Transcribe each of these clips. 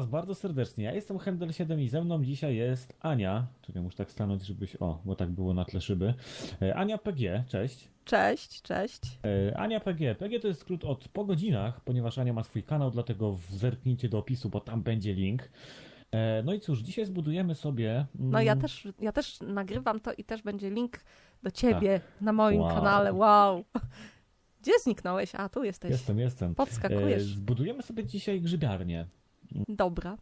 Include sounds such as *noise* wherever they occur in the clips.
Was bardzo serdecznie. Ja jestem Handel7 i ze mną dzisiaj jest Ania. Czekaj, muszę tak stanąć, żebyś... O, bo tak było na tle szyby. E, Ania PG, cześć. Cześć, cześć. E, Ania PG. PG to jest skrót od po godzinach, ponieważ Ania ma swój kanał, dlatego zerknijcie do opisu, bo tam będzie link. E, No i cóż, dzisiaj zbudujemy sobie... No ja mm, też, ja też nagrywam to i też będzie link do ciebie na moim Wow. kanale. Wow. Gdzie zniknąłeś? A, tu jesteś. Jestem, jestem. Podskakujesz. Zbudujemy sobie dzisiaj grzybiarnię. Dobra.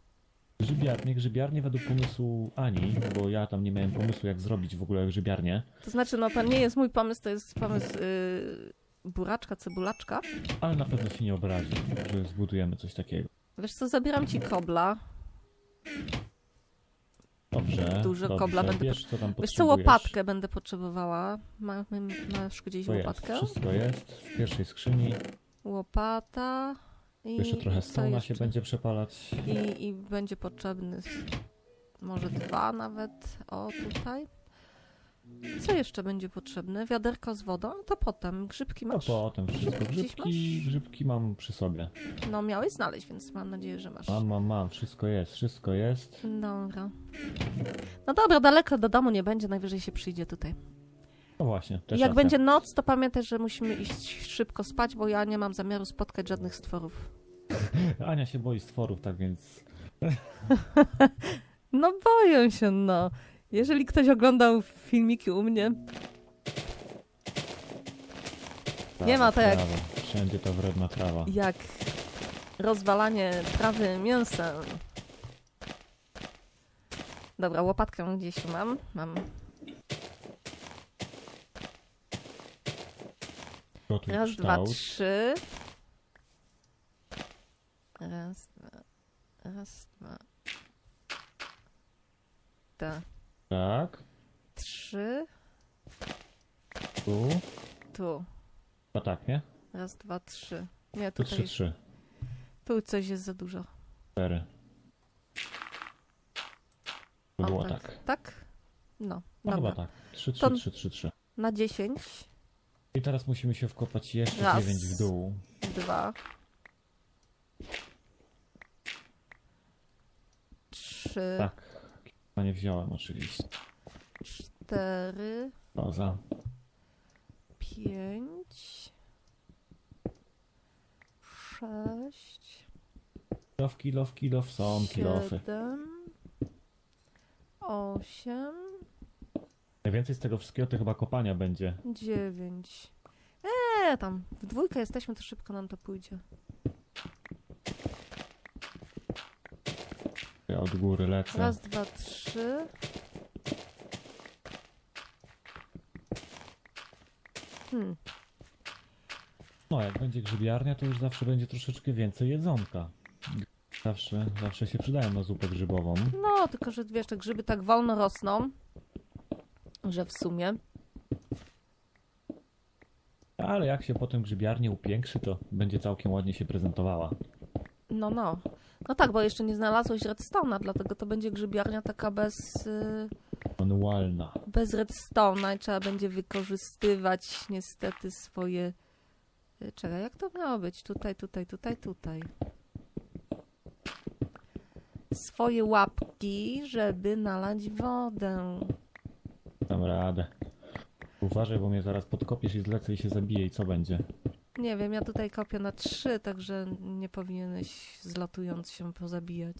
Grzybiarnię, grzybiarnię według pomysłu Ani, bo ja tam nie miałem pomysłu, jak zrobić w ogóle grzybiarnię. To znaczy, no to nie jest mój pomysł, to jest pomysł yy, buraczka, cebulaczka. Ale na pewno się nie obrazi, że zbudujemy coś takiego. Wiesz co, zabieram ci kobla. Dobrze. Dużo dobrze. kobla będę Wiesz, co tam Wiesz co, łopatkę będę potrzebowała. Ma, ma- masz gdzieś To jest, łopatkę? wszystko jest w pierwszej skrzyni. Łopata. I Jeszcze trochę co stona się jeszcze? będzie przepalać. I, I będzie potrzebny s- może dwa nawet. O, tutaj. Co jeszcze będzie potrzebne? Wiaderko z wodą? To potem. Grzybki No masz? potem wszystko. Gdzieś Grzybki, masz? grzybki mam przy sobie. No, miałeś znaleźć, więc mam nadzieję, że masz. Mam, mam, mam. Wszystko jest, wszystko jest. Dobra. No dobra, daleko do domu nie będzie, najwyżej się przyjdzie tutaj. No właśnie, Jak racja. będzie noc, to pamiętaj, że musimy iść szybko spać, bo ja nie mam zamiaru spotkać żadnych stworów. *laughs* Ania się boi stworów, tak więc... *laughs* No boję się, no. Jeżeli ktoś oglądał filmiki u mnie, Nie ma to jak- Trawa. Wszędzie ta wredna trawa. jak rozwalanie trawy mięsem. Dobra, łopatkę gdzieś tu mam. Gotuj Raz, dwa, kształt. trzy. Raz, dwa. Raz, dwa. Ta. Tak. Trzy. Tu. Tu. A tak, nie? Raz, dwa, trzy. Nie, Tu tutaj. trzy, trzy. Tu coś jest za dużo. Cztery. To O, było tak. tak. Tak? No. No Dobra. chyba tak. Trzy, trzy, To- trzy, trzy, trzy. Na dziesięć. I teraz musimy się wkopać jeszcze Raz. dziewięć w dół. Dwa. Trzy. Tak. No nie wziąłem oczywiście. Cztery. Poza. Pięć. Sześć. Kilof, kilof, kilof, są kilofy. Siedem. Osiem. Najwięcej z tego wszystkiego to chyba kopania będzie. Dziewięć. Eee, tam w dwójkę jesteśmy, to szybko nam to pójdzie. Ja od góry lecę. Raz, dwa, trzy. Hmm. No, jak będzie grzybiarnia, to już zawsze będzie troszeczkę więcej jedzonka. Zawsze, zawsze się przydają na zupę grzybową. No, tylko że wiesz, te grzyby tak wolno rosną, że w sumie. Ale jak się potem grzybiarnię upiększy, to będzie całkiem ładnie się prezentowała. No, no. No tak, bo jeszcze nie znalazłeś redstone'a, dlatego to będzie grzybiarnia taka bez, y, Manualna. bez redstone'a i trzeba będzie wykorzystywać niestety swoje... y, Czekaj, jak to miało być? Tutaj, tutaj, tutaj, tutaj. Swoje łapki, żeby nalać wodę. Radę. Uważaj, bo mnie zaraz podkopiesz i zlecę i się zabije i co będzie? Nie wiem, ja tutaj kopię na trzy, także nie powinieneś zlatując się pozabijać.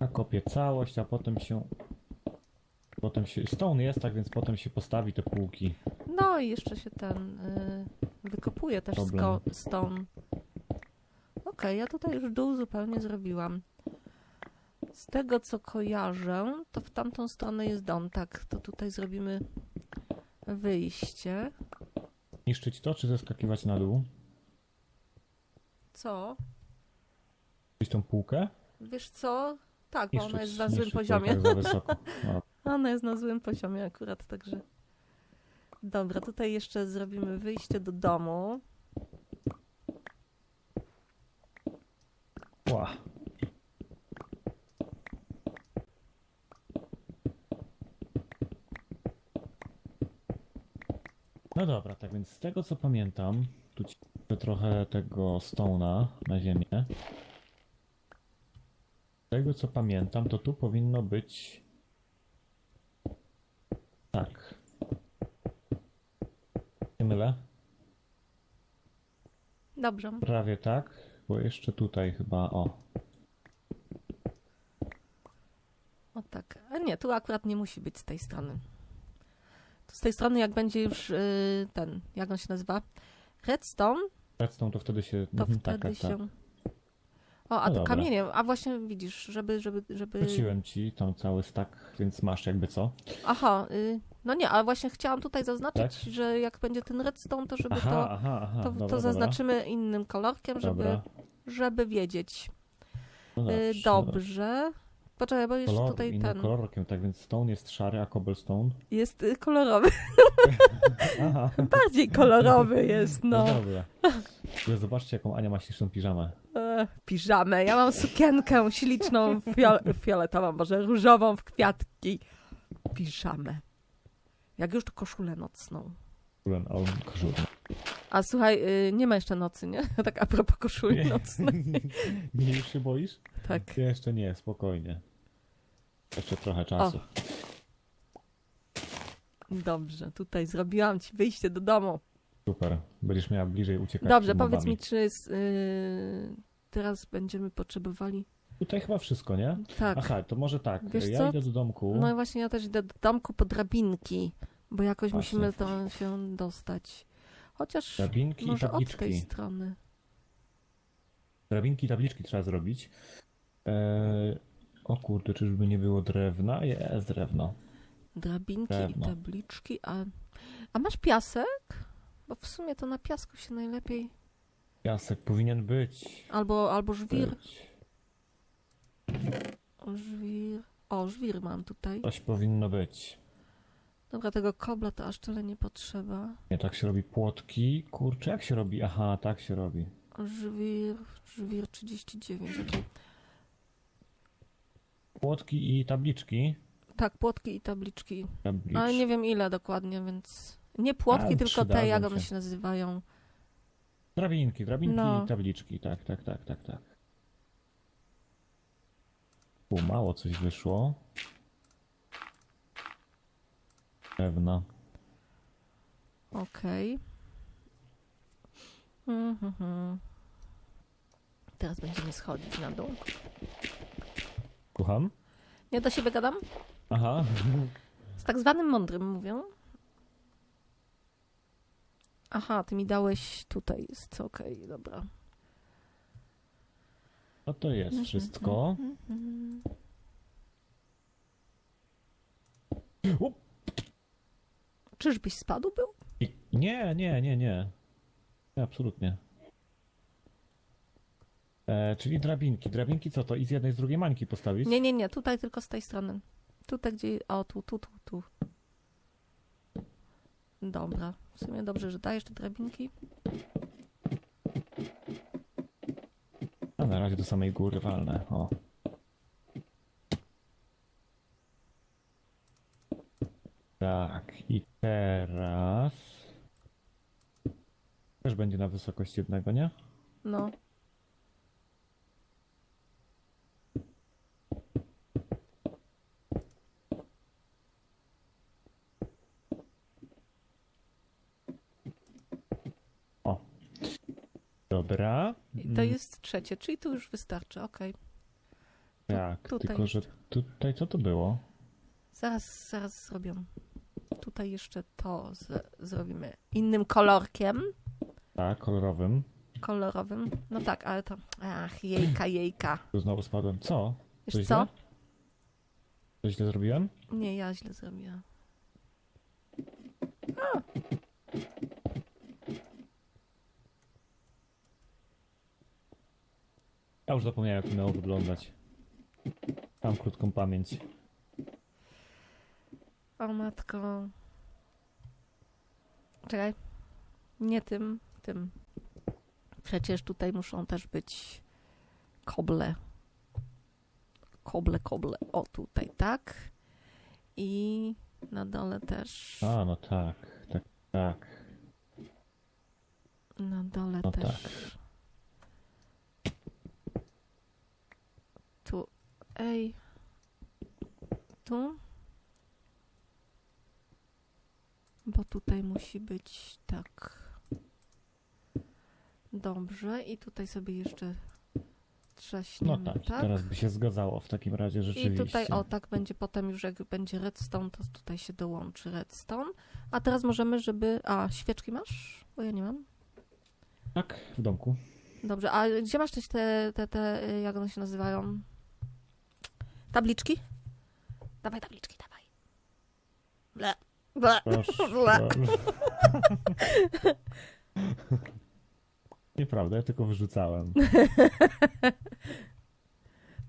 Ja kopię całość, a potem się... Potem się... Stone jest, tak więc potem się postawi te półki. No i jeszcze się ten y, wykopuje też Problem. sko- stone. Okej, ja tutaj już dół zupełnie zrobiłam. Tego co kojarzę, to w tamtą stronę jest dom. Tak, to tutaj zrobimy wyjście. Niszczyć to, czy zeskakiwać na dół? Co? Niszczyć tą półkę? Wiesz co? Tak, bo ona jest na złym poziomie. półkę za *laughs* wysoko. No, Ona jest na złym poziomie akurat, także. Dobra, tutaj jeszcze zrobimy wyjście do domu. No dobra, tak więc z tego co pamiętam, tu trochę tego stone'a na ziemię. Z tego co pamiętam, to tu powinno być... Tak. Nie mylę? Dobrze. Prawie tak, bo jeszcze tutaj chyba, o. O tak. A nie, tu akurat nie musi być z tej strony. Z tej strony, jak będzie już y, ten, jak on się nazywa? Redstone, Redstone to wtedy się... to mhm, wtedy tak, tak, tak. się. O, a No to dobra. kamieniem. A właśnie widzisz, żeby, żeby, żeby. Wróciłem ci tam cały stack, więc masz jakby co. Aha, y, no nie, ale właśnie chciałam tutaj zaznaczyć, Tak? że jak będzie ten redstone, to żeby Aha, to, aha, aha. to, dobra, to dobra. zaznaczymy innym kolorkiem, żeby, żeby wiedzieć. No Y, dobrze, no dobrze. Poczekaj, bo jeszcze Kolor, tutaj ten kolorkiem, tak więc stone jest szary, a cobblestone. jest y, kolorowy. *laughs* Aha, *laughs* Bardziej kolorowy jest, no, no. dobra. Zobaczcie, jaką Ania ma śliczną piżamę. E, piżamę. Ja mam sukienkę śliczną, fiol- fioletową, może różową w kwiatki. Piżamę. Jak już to koszulę nocną. Kulen, koszulę. A słuchaj, y, nie ma jeszcze nocy, nie? *laughs* Tak a propos koszuli nocnej. Nie, już się boisz? Tak. Jeszcze nie, spokojnie. Jeszcze trochę czasu. Dobrze, tutaj zrobiłam ci wyjście do domu. Super. Będziesz miała bliżej uciekać Dobrze, przed powiedz mi, czy y, teraz będziemy potrzebowali... Tutaj chyba wszystko, nie? Tak. Aha, to może tak. Wiesz ja co? idę do domku. No i właśnie ja też idę do domku po drabinki, bo jakoś Właśnie. musimy to się dostać. Chociaż Drabinki i może od tej tabliczki. strony. Drabinki i tabliczki trzeba zrobić. Eee, o kurde, czyżby nie było drewna? Jest drewno. Drabinki Drewno. i tabliczki, a... A masz piasek? Bo w sumie to na piasku się najlepiej... Piasek powinien być. Albo, albo żwir. być. O, żwir. O, żwir mam tutaj. Coś powinno być. Dobra, tego kobla to aż tyle nie potrzeba. Nie, tak się robi płotki. Kurczę, jak się robi? Aha, tak się robi. Żwir, żwir 39, okej. Płotki i tabliczki. Tak, płotki i tabliczki. Tabliczki. Ale nie wiem ile dokładnie, więc... Nie płotki, Ale tylko te, jak one się. nazywają. Drabinki, drabinki No. i tabliczki. Tak, tak, tak, tak, tak. U, mało coś wyszło. Pewna. Okej. Mhm. Teraz będziemy schodzić na dół. Słucham? Nie do siebie gadam? Aha. Z tak zwanym mądrym mówią. Aha, ty mi dałeś tutaj jest, okej, dobra. No to jest wszystko. Mhm. Up. Czyżbyś spadł był? I- Nie, nie, nie, nie. Nie, Absolutnie. E, czyli drabinki. Drabinki co to? I z jednej, z drugiej mańki postawić? Nie, nie, nie, tutaj tylko z tej strony. Tutaj gdzie, o tu, tu, tu, tu. Dobra, w sumie dobrze, że dajesz te drabinki. A na razie do samej góry walne. O. Tak, i teraz... Też będzie na wysokość jednego, nie? No. Dobra. I to Mm, jest trzecie, czyli tu już wystarczy, okej. Tak, tutaj tylko że tutaj co to było? Zaraz, zaraz zrobię. Tutaj jeszcze to z, zrobimy innym kolorkiem. Tak, kolorowym. Kolorowym. No tak, ale to. Ach, jejka, jejka. Tu znowu spadłem. Co? Wiesz Coś co? źle? Coś źle zrobiłem? Nie, ja źle zrobiłam. Ja już zapomniałem, jak miało wyglądać. Mam krótką pamięć. O matko. Czekaj. Nie tym, tym. Przecież tutaj muszą też być koble. Koble, koble. O, tutaj, tak. I na dole też. A, no tak, tak, tak. Na dole No też. tak. Tu. Ej. Tu. Bo tutaj musi być tak. Dobrze. I tutaj sobie jeszcze No trzaśniemy. tak, tak? teraz by się zgadzało w takim razie I rzeczywiście. tutaj, o tak będzie potem już jak będzie redstone, to tutaj się dołączy redstone. A teraz możemy, żeby... A, świeczki masz? Bo ja nie mam. Tak, w domku. Dobrze, a gdzie masz te, te, te, y, jak one się nazywają? Tabliczki? Dawaj tabliczki, dawaj. Ble. Ble. Proszę. Ble. *laughs* Nieprawda, ja tylko wyrzucałem. *laughs*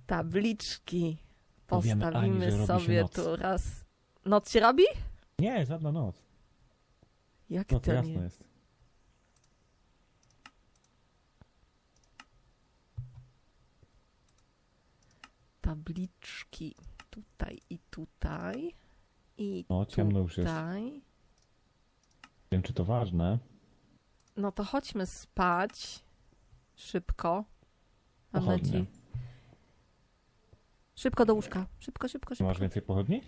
Tabliczki. Powiemy Ani, Postawimy że robi się sobie noc. tu raz. Noc się robi? Nie, żadna noc. Jak No to, to jasne nie? jest. Tabliczki. Tutaj i tutaj. I No, ciemno już jest. tutaj. Nie wiem, czy to ważne. No to chodźmy spać. Szybko. Mam Pochodnie. Szybko do łóżka. Szybko, szybko, szybko. masz więcej pochodni?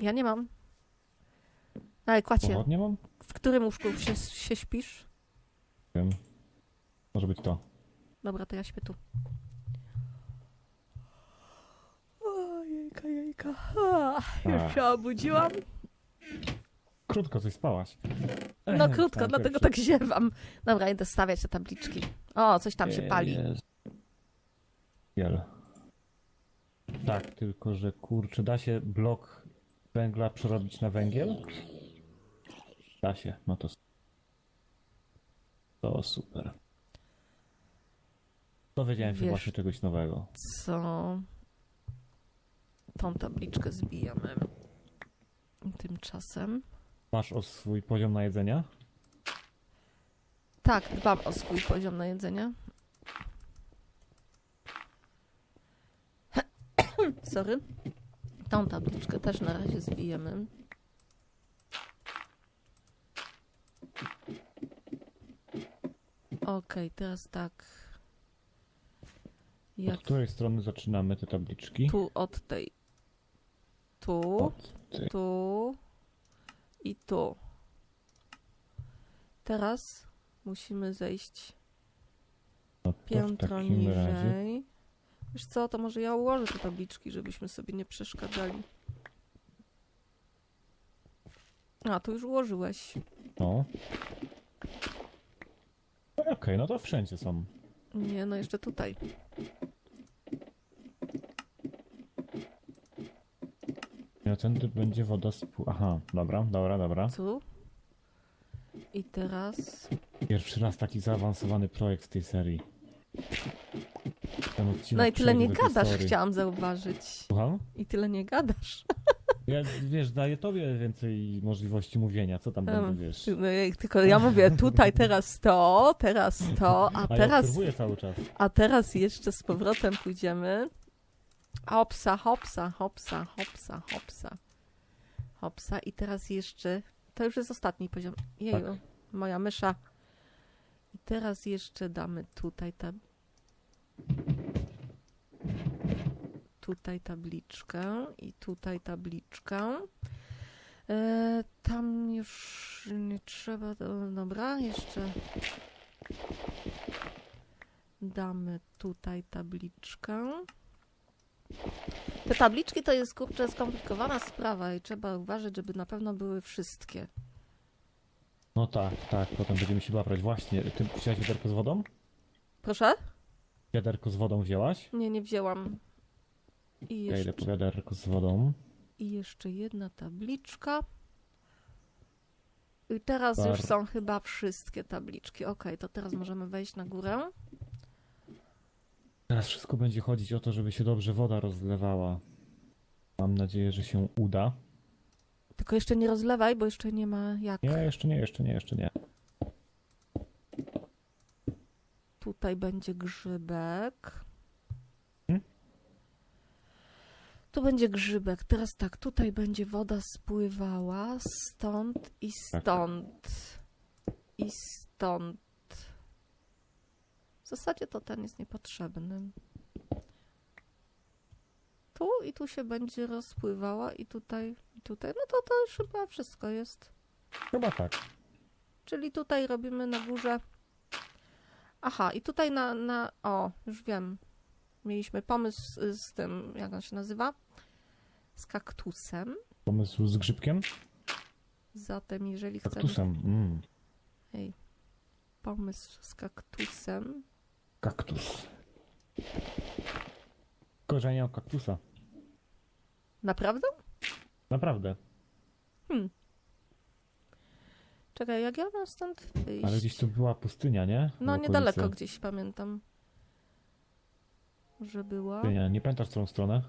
Ja nie mam. Ale kładź się. Pochodnie mam? W którym łóżku się, się śpisz? Nie wiem. Może być to. Dobra, to ja śpię tu. O, jejka, jejka. Już się obudziłam. Krótko coś spałaś. No Ech, krótko, tak, dlatego tak ziewam. Dobra, idę stawiać te tabliczki. O, coś tam się pali. jest. Tak, tylko że kurczę, da się blok węgla przerobić na węgiel? Da się, no to. To super. Dowiedziałem się Wiesz- właśnie czegoś nowego. Co? Tą tabliczkę zbijamy. Tymczasem. Masz o swój poziom na jedzenia? Tak, dbam o swój poziom na jedzenie. *coughs* Sorry. Tą tabliczkę też na razie zbijemy. Okej, teraz tak. Jak Od której strony zaczynamy te tabliczki? tu od tej. Tu, tu i tu. Teraz musimy zejść No piętro takim razie. niżej. Wiesz co, to może ja ułożę te tabliczki, żebyśmy sobie nie przeszkadzali. A, tu już ułożyłeś. No. Okej, no to wszędzie są. Nie, no jeszcze tutaj. Tędy będzie woda spł... Aha, dobra, dobra, dobra. Tu. I teraz... Pierwszy raz taki zaawansowany projekt w tej serii. Ten odcinek No i tyle nie przejdzie do gadasz, historii. chciałam zauważyć. Słucham? I tyle nie gadasz. Ja, wiesz, daję tobie więcej możliwości mówienia, co tam Em, będę, wiesz. No, jak Tylko ja mówię tutaj teraz to, teraz to, a A ja teraz, obserwuję cały czas. a teraz jeszcze z powrotem pójdziemy. Hopsa, hopsa, hopsa, hopsa, hopsa. Hopsa i teraz jeszcze, to już jest ostatni poziom. Jeju, Tak. moja mysza. I teraz jeszcze damy tutaj ta... Tutaj tabliczkę i tutaj tabliczkę. E, tam już nie trzeba. do- Dobra, jeszcze damy tutaj tabliczkę. Te tabliczki to jest kurczę skomplikowana sprawa i trzeba uważać, żeby na pewno były wszystkie. No tak, tak, potem będziemy się babrać. Właśnie, ty wziąłeś wiaderko z wodą? Proszę? Wiaderko z wodą wzięłaś? Nie, nie wzięłam. I Ja idę jeszcze, po wiaderko z wodą. i jeszcze jedna tabliczka. I teraz już Bar- są chyba wszystkie tabliczki. Ok, to teraz możemy wejść na górę. Teraz wszystko będzie chodzić o to, żeby się dobrze woda rozlewała. Mam nadzieję, że się uda. Tylko jeszcze nie rozlewaj, bo jeszcze nie ma jak. Nie, jeszcze nie, jeszcze nie, jeszcze nie. Tutaj będzie grzybek. Hmm? Tu będzie grzybek. Teraz tak, tutaj będzie woda spływała stąd i Tak. stąd. I stąd. Zasadzie to ten jest niepotrzebny. Tu i tu się będzie rozpływała i tutaj, i tutaj. No to to już chyba wszystko jest. Chyba tak. Czyli tutaj robimy na górze. Aha, i tutaj na, na. O, już wiem. Mieliśmy pomysł z, z tym, jak on się nazywa? Z kaktusem. Pomysł z grzybkiem? Zatem, jeżeli chcemy. Kaktusem. Mm. Ej, pomysł z kaktusem. Kaktus. Korzenia kaktusa. Naprawdę? Naprawdę. Czekaj, jak ja mam stąd wyjść? Ale gdzieś tu była pustynia, nie? No, niedaleko gdzieś pamiętam, że była. Pustynia. Nie pamiętasz w którą stronę?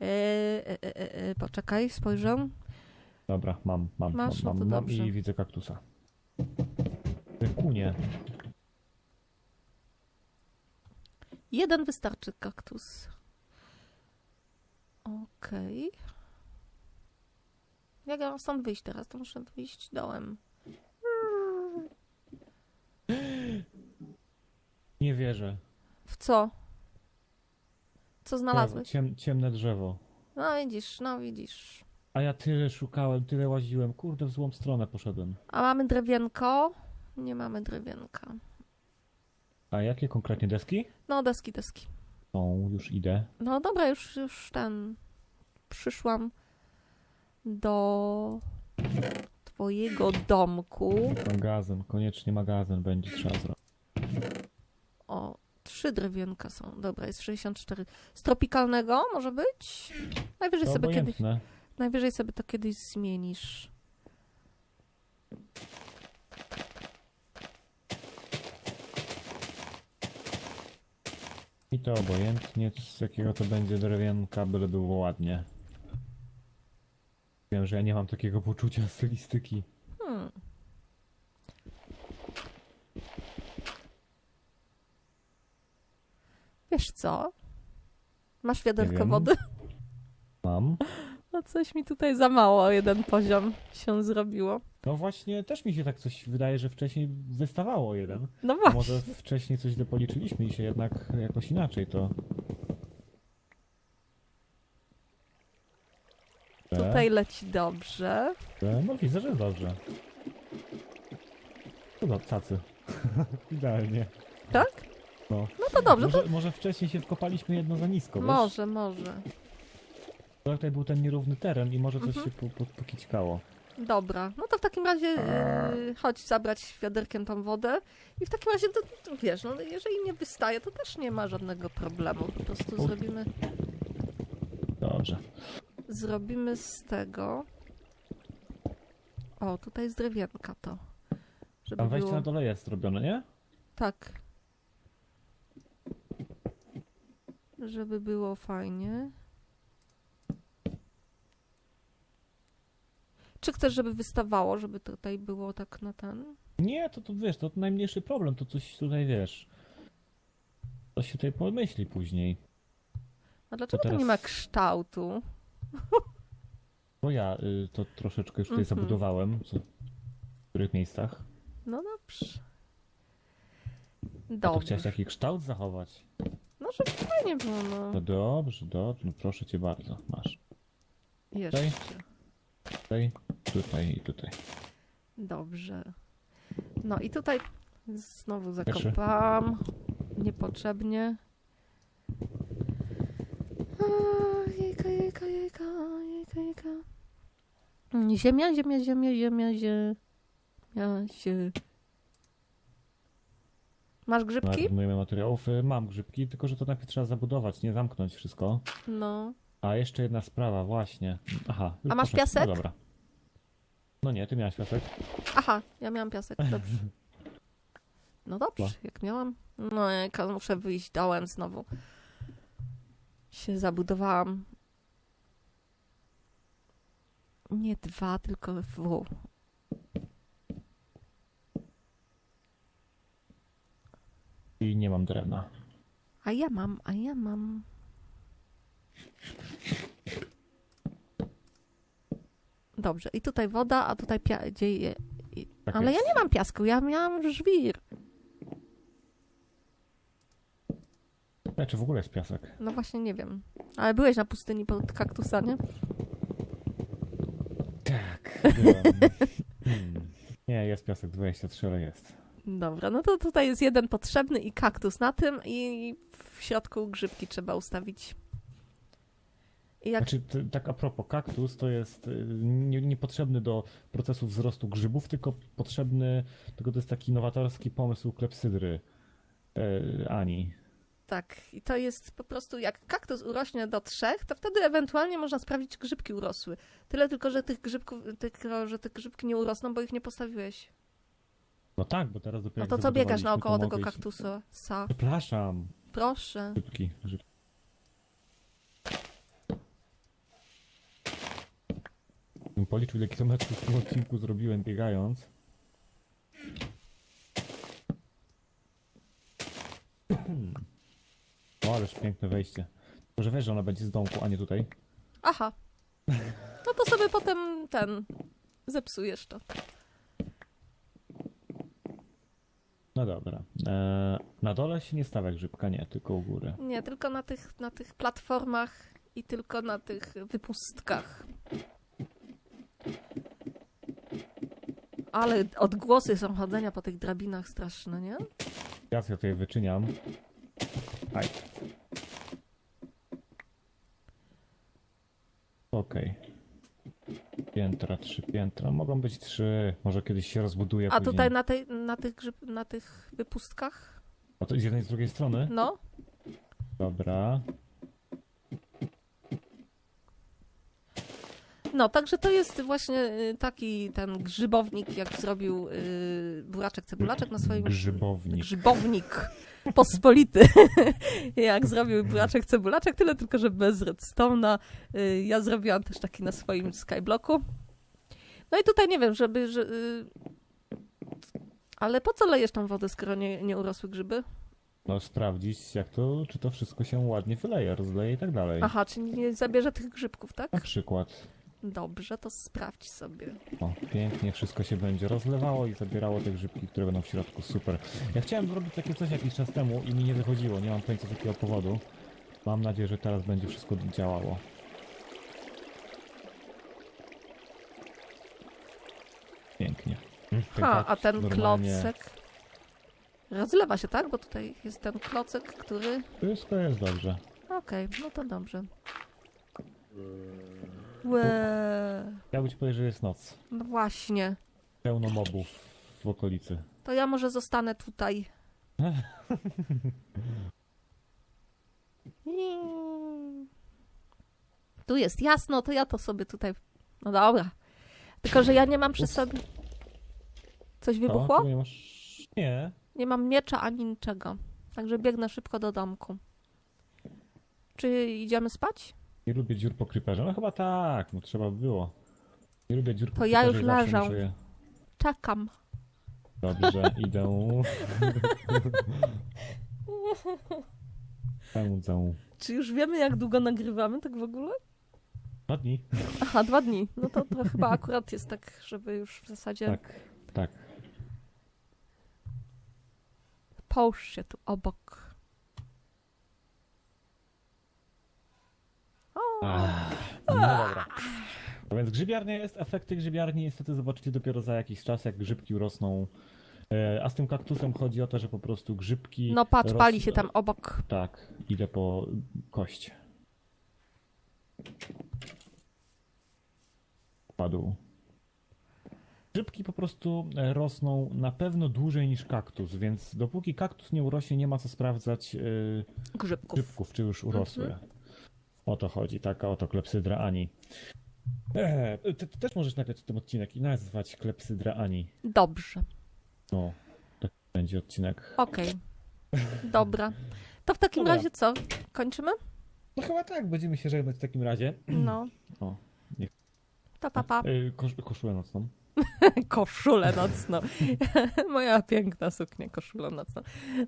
E, e, e, e, e, poczekaj, spojrzę. Dobra, mam, mam, Masz, no mam, to mam, mam i widzę kaktusa. Kunie. Jeden wystarczy kaktus. Okej. Jak ja mam stąd wyjść teraz? To muszę wyjść dołem. Nie wierzę. W co? Co znalazłeś? Ciem, ciemne drzewo. No widzisz, no widzisz. A ja tyle szukałem, tyle łaziłem. Kurde, w złą stronę poszedłem. A mamy drewienko? Nie mamy drewienka. A jakie konkretnie deski? No, deski, deski. Są, już idę. No dobra, już, już ten. Przyszłam do twojego domku. Magazyn, koniecznie magazyn będzie trzeba zrobić. O, trzy drewienka są. Dobra, jest 64. Z tropikalnego może być? Najwyżej To sobie, kiedyś, obojętne. najwyżej sobie to kiedyś zmienisz. I to obojętnie, z jakiego to będzie drewienka, byle było ładnie. Wiem, że ja nie mam takiego poczucia stylistyki. Hmm. Wiesz co? Masz wiaderko wiem. wody? *laughs* Mam. No coś mi tutaj za mało, jeden poziom się zrobiło. No właśnie, też mi się tak coś wydaje, że wcześniej wystawało jeden. No właśnie. może wcześniej coś dopoliczyliśmy i się jednak jakoś inaczej to... Tutaj leci dobrze. No widzę, że dobrze. To za cacy. *laughs* Idealnie. Tak? No. No to dobrze, to Może, może wcześniej się wkopaliśmy jedno za nisko, wiesz? może, może. Tutaj był ten nierówny teren i może coś Mhm. się po, po, pokićkało. Dobra, no to takim razie yy, chodź zabrać wiaderkiem tą wodę i w takim razie, to, to wiesz, no jeżeli nie wystaje, to też nie ma żadnego problemu. Po prostu zrobimy, Dobrze. zrobimy z tego... O, tutaj jest drewienka to. Żeby Tam wejście było... na dole jest zrobione, nie? Tak. Żeby było fajnie. Chcesz, żeby wystawało, żeby tutaj było tak na ten? Nie, to, to wiesz, to najmniejszy problem, to coś tutaj wiesz. Coś się tutaj pomyśli później. A dlaczego to teraz- nie ma kształtu? Bo ja y, to troszeczkę już tutaj Mhm. zabudowałem, co, w których miejscach. No dobrze. A to Dobrze. chciałeś taki kształt zachować. No, żeby fajnie było, no. No dobrze, dobrze, no proszę cię bardzo, masz. Jeszcze. Tutaj, tutaj i tutaj. Dobrze. No i tutaj znowu zakopałam. Niepotrzebnie. A, Jejka, jejka, jejka, jejka, jejka. Ziemia, ziemia, ziemia, ziemia, ziemia, zie. Masz grzybki? Marnujemy materiałów. Y, Mam grzybki, tylko że to najpierw trzeba zabudować, nie zamknąć wszystko. No. A jeszcze jedna sprawa, właśnie. Aha. A masz poszedł. piasek? No dobra. No nie, ty miałeś piasek. Aha, ja miałam piasek, *laughs* dobrze. No dobrze, jak miałam. No, jak muszę wyjść dołem znowu. Się zabudowałam. Nie dwa, tylko w. I nie mam drewna. A ja mam, a ja mam. Dobrze, i tutaj woda, a tutaj pia- dzieje. Tak Ale jest. ja nie mam piasku, ja miałam żwir. Znaczy w ogóle jest piasek. No właśnie nie wiem. Ale byłeś na pustyni pod kaktusa, nie? Tak. *laughs* Hmm. Nie, jest piasek 23, ale jest. Dobra, no to tutaj jest jeden potrzebny i kaktus na tym i w środku grzybki trzeba ustawić. Jak... Znaczy, tak a propos, kaktus to jest y, nie- niepotrzebny do procesu wzrostu grzybów, tylko potrzebny, tylko to jest taki nowatorski pomysł klepsydry e, Ani. Tak, i to jest po prostu jak kaktus urośnie do trzech, to wtedy ewentualnie można sprawdzić, czy grzybki urosły. Tyle tylko, że tych grzybków, tylko, że te grzybki nie urosną, bo ich nie postawiłeś. No tak, bo teraz dopiero No to co biegasz naokoło tego kaktusa? Sa. Przepraszam, Proszę. grzybki, grzybki. Bym Policzył ile kilometrów w tym odcinku zrobiłem biegając. O, ależ piękne wejście. Może wiesz, że ona będzie z domku, a nie tutaj? Aha. No to sobie potem ten zepsujesz to. No dobra. Eee, na dole się nie stawia grzybka, nie, tylko u góry. Nie, tylko na tych, na tych platformach i tylko na tych wypustkach. Ale odgłosy są chodzenia po tych drabinach straszne, nie? Ja sobie tutaj wyczyniam. Aj. Okej. Piętra, trzy piętra. Mogą być trzy. Może kiedyś się rozbuduje. A później. tutaj na, tej, na, tych, grzyb, na tych wypustkach? A to z jednej i z drugiej strony? No, Dobra. No, także to jest właśnie y, taki ten grzybownik, jak zrobił y, Buraczek Cebulaczek na swoim... Grzybownik. Grzybownik pospolity. *laughs* Jak zrobił buraczek cebulaczek, tyle tylko, że bez redstone'a. Y, Ja zrobiłam też taki na swoim skyblocku. No i tutaj nie wiem, żeby... Że, ale po co lejesz tą wodę, skoro nie, nie urosły grzyby? No sprawdzić jak to, czy to wszystko się ładnie wyleje, rozleje i tak dalej. Aha, czyli nie zabierze tych grzybków, tak? Na przykład. Dobrze, to sprawdź sobie. O, pięknie wszystko się będzie rozlewało i zabierało te grzybki, które będą w środku. Super. Ja chciałem zrobić takie coś jakiś czas temu i mi nie wychodziło. Nie mam pojęcia z jakiego powodu. Mam nadzieję, że teraz będzie wszystko działało. Pięknie. Ha, a ten normalnie- klocek... Rozlewa się, tak? Bo tutaj jest ten klocek, który... Wszystko jest dobrze. Okej, no to dobrze. Łe, Chciałbym ci powiedzieć, że jest noc. no właśnie. Pełno mobów w okolicy. To ja może zostanę tutaj. *laughs* Tu jest jasno, to ja to sobie tutaj. No dobra. Tylko, że ja nie mam przy sobie. Coś O, wybuchło? tu nie masz... Nie. Nie mam miecza ani niczego. Także biegnę szybko do domku. Czy idziemy spać? Nie lubię dziur po creeperze. No chyba tak, no trzeba by było. Nie lubię dziur po To ja creeperze już zawsze leżę. muszę je- Czekam. Dobrze, *laughs* idę. Pędzę. Czy już wiemy, jak długo nagrywamy, tak w ogóle? Dwa dni. Aha, dwa dni. No to, to chyba akurat jest tak, żeby już w zasadzie Tak, tak. połóż się tu obok. O, Ach, no dobra. A więc grzybiarnia jest, efekty grzybiarni niestety zobaczycie dopiero za jakiś czas, jak grzybki urosną. E, A z tym kaktusem chodzi o to, że po prostu grzybki... no patrz, ros- pali się tam obok. Tak, idę po kość. Padł. Grzybki po prostu e, rosną na pewno dłużej niż kaktus, więc dopóki kaktus nie urośnie, nie ma co sprawdzać yy, Grzybków. grzybków, czy już urosły. O to chodzi, taka oto klepsydra Ani. E, ty, ty też możesz nagrać ten odcinek i nazwać klepsydra Ani. Dobrze. No, tak będzie odcinek. Okej. Dobra. To w takim Dobra. razie co? Kończymy? No chyba tak, będziemy się żegnać w takim razie. No. O, nie. To papa. Yy, kosz, koszulę nocną. *laughs* Koszulę nocną. *laughs* Moja piękna suknia, koszulę nocną.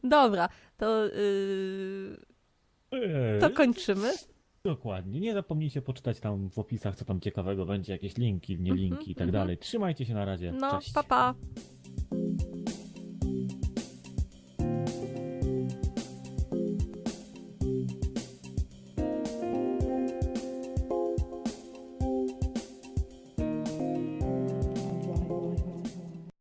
Dobra, to, yy, Eee, to kończymy. Dokładnie. Nie zapomnijcie poczytać tam w opisach, co tam ciekawego będzie, jakieś linki, nie mhm, linki i tak mhm. dalej. Trzymajcie się na razie. No, Cześć. pa pa.